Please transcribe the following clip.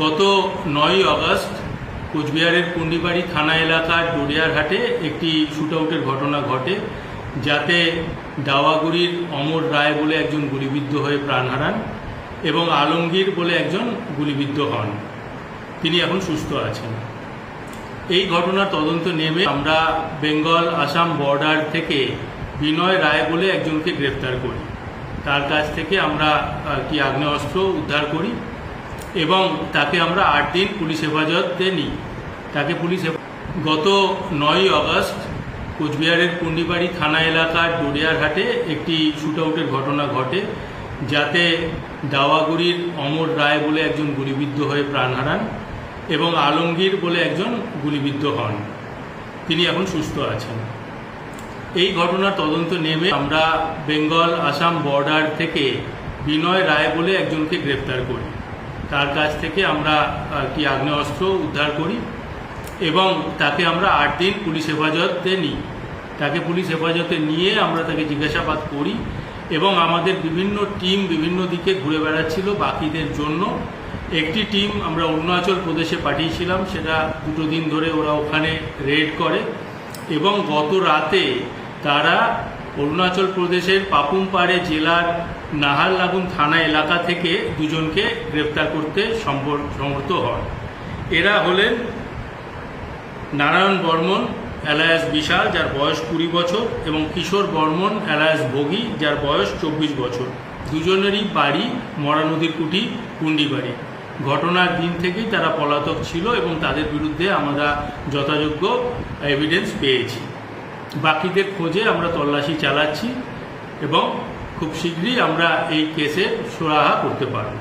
গত নয়ই আগস্ট কোচবিহারের পুন্ডিবাড়ি থানা এলাকার ডোরিয়ারহাটে একটি শুটআউটের ঘটনা ঘটে, যাতে দাওয়াগুড়ির অমর রায় বলে একজন গুলিবিদ্ধ হয়ে প্রাণ হারান এবং আলমগীর বলে একজন গুলিবিদ্ধ হন। তিনি এখন সুস্থ আছেন। এই ঘটনার তদন্ত নেমে আমরা বেঙ্গল আসাম বর্ডার থেকে বিনয় রায় বলে একজনকে গ্রেফতার করি। তার কাছ থেকে আমরা কি আগ্নেয়াস্ত্র উদ্ধার করি এবং তাকে আমরা আট দিন পুলিশ হেফাজতে নিই। তাকে পুলিশ গত নয়ই অগস্ট কোচবিহারের পুন্ডিবাড়ি থানা এলাকার ডোরিয়ারহাটে একটি শুটআউটের ঘটনা ঘটে, যাতে দাওয়াগুড়ির অমর রায় বলে একজন গুলিবিদ্ধ হয়ে প্রাণ হারান এবং আলমগীর বলে একজন গুলিবিদ্ধ হন। তিনি এখন সুস্থ আছেন। এই ঘটনার তদন্ত নেমে আমরা বেঙ্গল আসাম বর্ডার থেকে বিনয় রায় বলে একজনকে গ্রেফতার করি। তার কাছ থেকে আমরা কি আগ্নেয়াস্ত্র উদ্ধার করি এবং তাকে আমরা আট দিন পুলিশ হেফাজতে নিই। তাকে পুলিশ হেফাজতে নিয়ে আমরা তাকে জিজ্ঞাসাবাদ করি এবং আমাদের বিভিন্ন টিম বিভিন্ন দিকে ঘুরে বেড়াচ্ছিল বাকিদের জন্য। একটি টিম আমরা অরুণাচল প্রদেশে পাঠিয়েছিলাম, সেটা দুটো দিন ধরে ওরা ওখানে রেড করে এবং গত রাতে তারা অরুণাচল প্রদেশের পাপুমপাড়ে জেলার নাহারলাগুন থানা এলাকা থেকে দুজনকে গ্রেপ্তার করতে সমর্থ হয় এরা হলেন নারায়ণ বর্মন অ্যালায়াস বিশাল, যার বয়স কুড়ি বছর, এবং কিশোর বর্মন অ্যালায়াস ভোগী, যার বয়স চব্বিশ বছর। দুজনেরই বাড়ি মরা নদীর কুটি, কুন্ডিবাড়ি। ঘটনার দিন থেকেই তারা পলাতক ছিল এবং তাদের বিরুদ্ধে আমরা যথাযোগ্য এভিডেন্স পেয়েছি। বাকিদের খোঁজে আমরা তল্লাশি চালাচ্ছি এবং খুব শীঘ্রই আমরা এই কেসে সুরাহা করতে পারব।